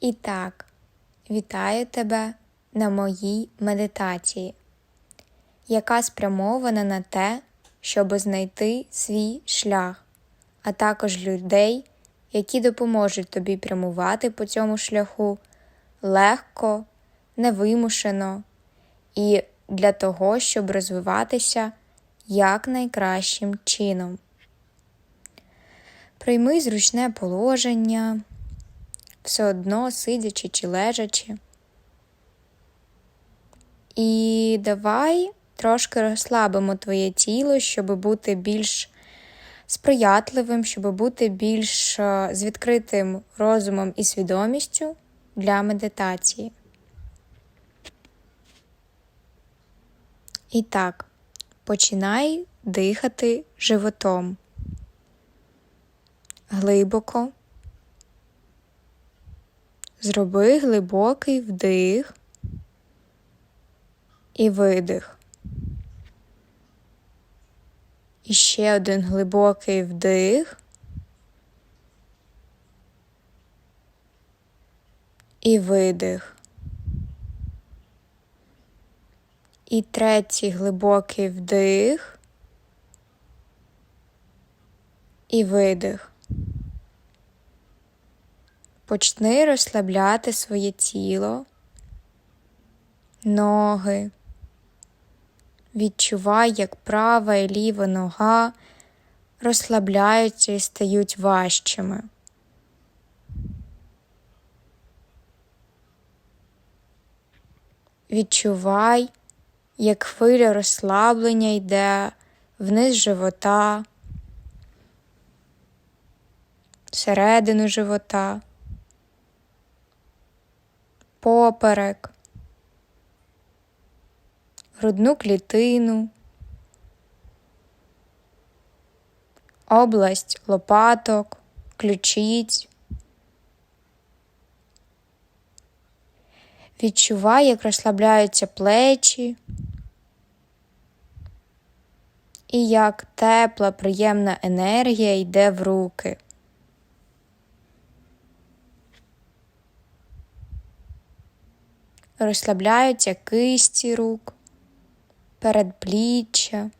І так, вітаю тебе на моїй медитації, яка спрямована на те, щоб знайти свій шлях, а також людей, які допоможуть тобі прямувати по цьому шляху легко, невимушено і для того, щоб розвиватися якнайкращим чином. Прийми зручне положення, все одно сидячи чи лежачи. І давай трошки розслабимо твоє тіло, щоб бути більш сприятливим, щоб бути більш е, з відкритим розумом і свідомістю для медитації. І так, починай дихати животом. Глибоко. Зроби глибокий вдих і видих. І ще один глибокий вдих. І видих. І третій глибокий вдих. І видих. Почни розслабляти своє тіло, ноги. Відчувай, як права і ліва нога розслабляються і стають важчими. Відчувай, як хвиля розслаблення йде вниз живота, всередину живота, поперек, грудну клітину, область лопаток, ключиць. Відчувай, як розслабляються плечі, і як тепла, приємна енергія йде в руки. Розслабляються кисті рук, передпліччя.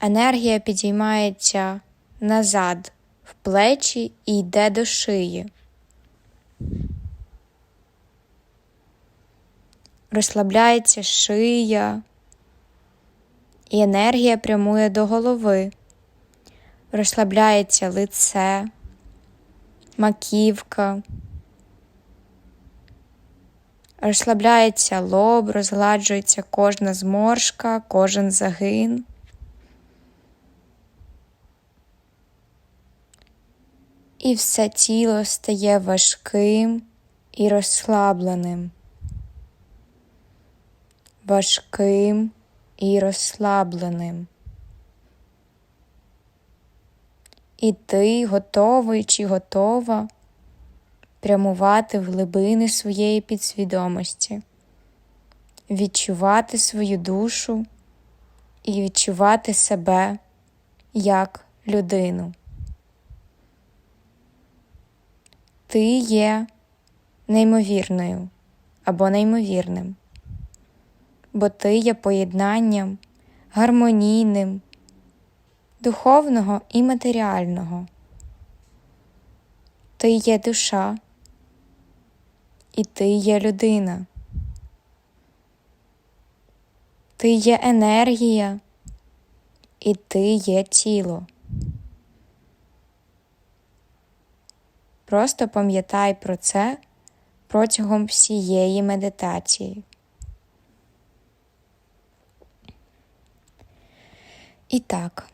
Енергія підіймається назад в плечі і йде до шиї. Розслабляється шия, і енергія прямує до голови. Розслабляється лице, маківка. Розслабляється лоб, розгладжується кожна зморшка, кожен загин. І все тіло стає важким і розслабленим. Важким і розслабленим. І ти готовий чи готова прямувати в глибини своєї підсвідомості, відчувати свою душу і відчувати себе як людину. Ти є неймовірною або неймовірним, бо ти є поєднанням гармонійним, духовного і матеріального. Ти є душа, і ти є людина. Ти є енергія, і ти є тіло. Просто пам'ятай про це протягом всієї медитації. І так,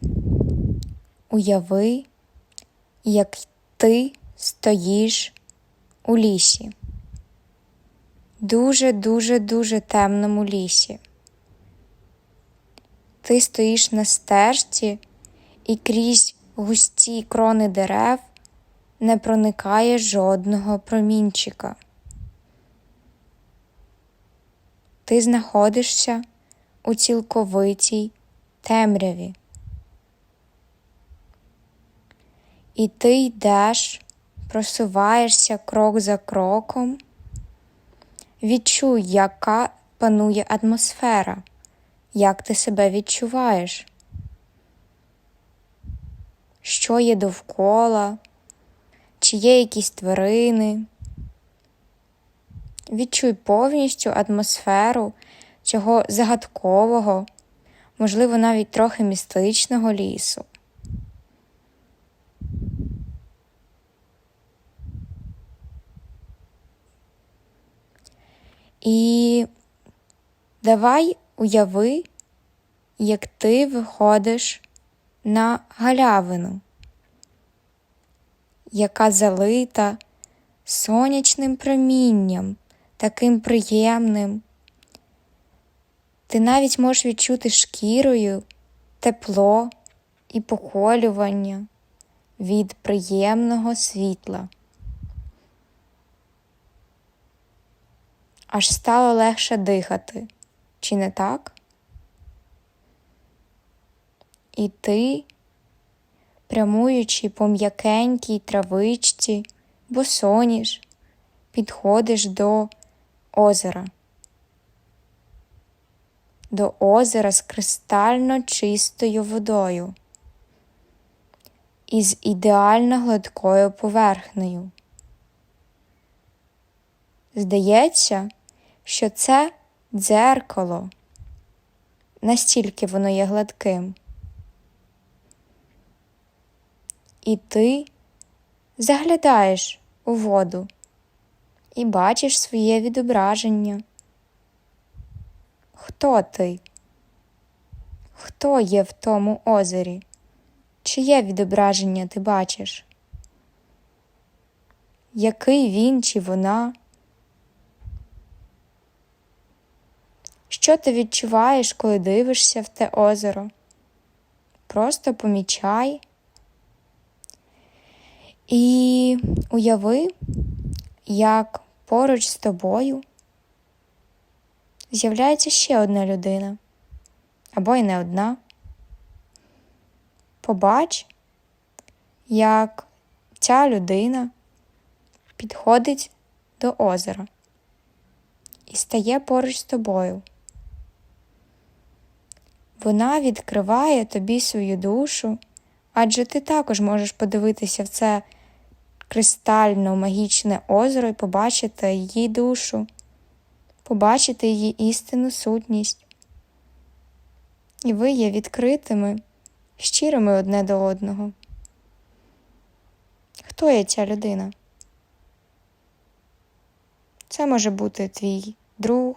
уяви, як ти стоїш у лісі, дуже-дуже дуже темному лісі. Ти стоїш на стежці і крізь густі крони дерев не проникає жодного промінчика. Ти знаходишся у цілковитій темряві. І ти йдеш, просуваєшся крок за кроком. Відчуй, яка панує атмосфера, як ти себе відчуваєш, що є довкола, чи є якісь тварини. Відчуй повністю атмосферу цього загадкового, можливо, навіть трохи містичного лісу. І давай уяви, як ти виходиш на галявину, яка залита сонячним промінням, таким приємним. Ти навіть можеш відчути шкірою тепло і поколювання від приємного світла. Аж стало легше дихати, чи не так? І ти, прямуючи по м'якенькій травичці, босоніж, підходиш до озера, до озера з кристально чистою водою, із ідеально гладкою поверхнею. Здається, що це дзеркало, настільки воно є гладким. І ти заглядаєш у воду і бачиш своє відображення. Хто ти? Хто є в тому озері? Чиє відображення ти бачиш? Який він чи вона? Що ти відчуваєш, коли дивишся в те озеро? Просто помічай і уяви, як поруч з тобою з'являється ще одна людина, або й не одна. Побач, як ця людина підходить до озера і стає поруч з тобою. Вона відкриває тобі свою душу, адже ти також можеш подивитися в це кристально магічне озеро і побачити її душу, побачити її істинну сутність. І ви є відкритими, щирими одне до одного. Хто є ця людина? Це може бути твій друг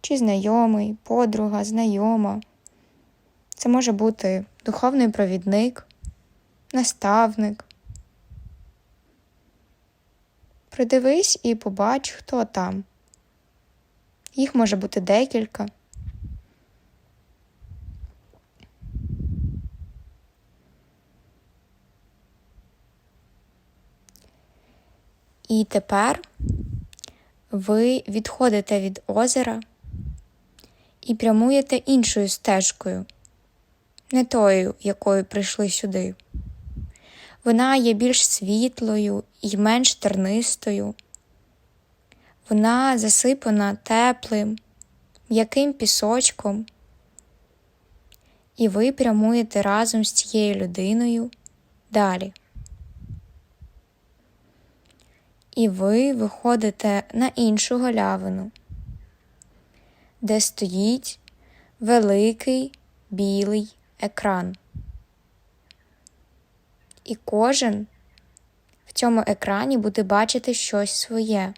чи знайомий, подруга, знайома. Це може бути духовний провідник, наставник. Придивись і побач, хто там. Їх може бути декілька. І тепер ви відходите від озера і прямуєте іншою стежкою не тою, якою прийшли сюди. Вона є більш світлою і менш тернистою. Вона засипана теплим, м'яким пісочком, і ви прямуєте разом з цією людиною далі. І ви виходите на іншу галявину, де стоїть великий білий екран. І кожен в цьому екрані буде бачити щось своє.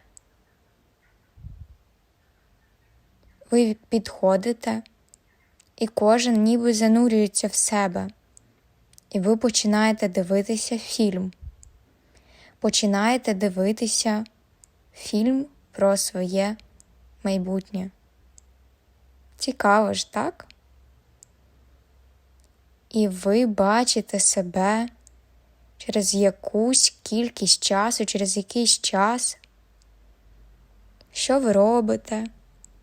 Ви підходите, і кожен ніби занурюється в себе, і ви починаєте дивитися фільм. Починаєте дивитися фільм про своє майбутнє. Цікаво ж, так? І ви бачите себе через якусь кількість часу, через якийсь час, що ви робите,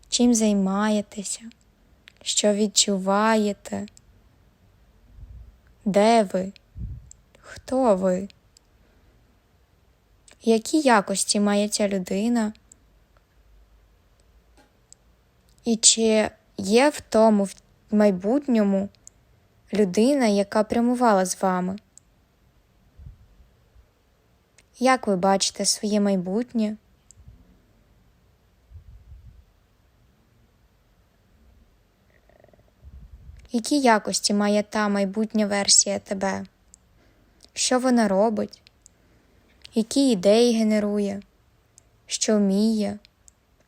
чим займаєтеся, що відчуваєте, де ви, хто ви, які якості має ця людина, і чи є в тому в майбутньому людина, яка прямувала з вами. Як ви бачите своє майбутнє? Які якості має та майбутня версія тебе? Що вона робить? Які ідеї генерує? Що вміє?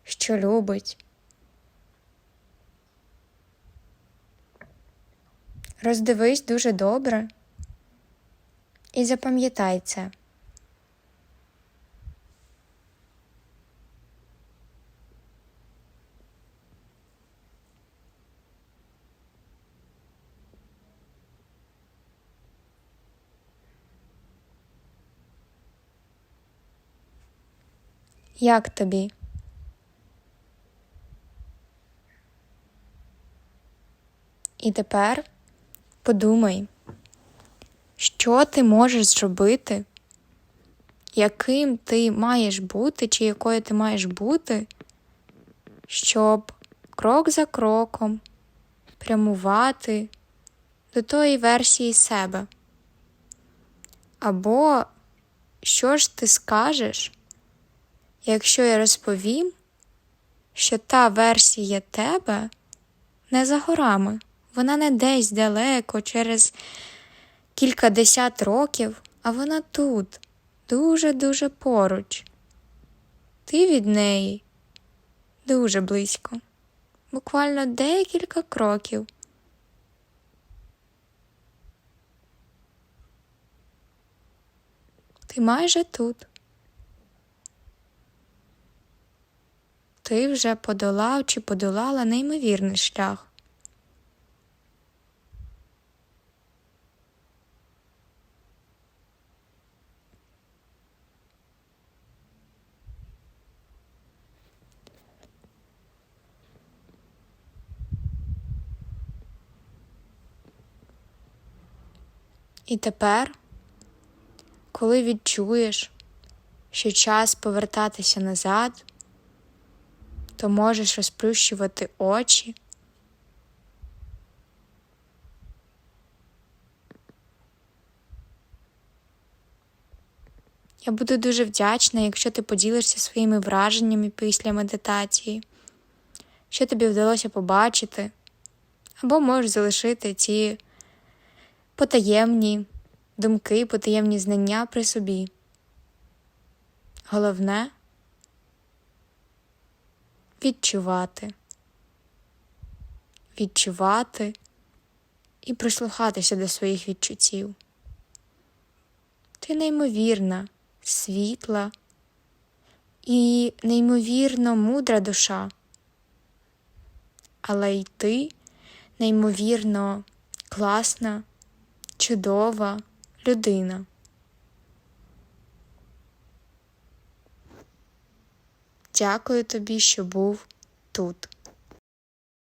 Що любить? Роздивись дуже добре і запам'ятай це. Як тобі? І тепер подумай, що ти можеш зробити, яким ти маєш бути, чи якою ти маєш бути, щоб крок за кроком прямувати до тої версії себе. Або що ж ти скажеш, якщо я розповім, що та версія тебе не за горами, вона не десь далеко, через кількадесят років, а вона тут, дуже-дуже поруч. Ти від неї дуже близько, буквально декілька кроків. Ти майже тут. Ти вже подолав чи подолала неймовірний шлях. І тепер, коли відчуєш, що час повертатися назад, то можеш розплющувати очі. Я буду дуже вдячна, якщо ти поділишся своїми враженнями після медитації, що тобі вдалося побачити, або можеш залишити ці потаємні думки, потаємні знання при собі. Головне відчувати, відчувати і прислухатися до своїх відчуттів. Ти неймовірна, світла і неймовірно мудра душа, але й ти неймовірно класна, чудова людина. Дякую тобі, що був тут.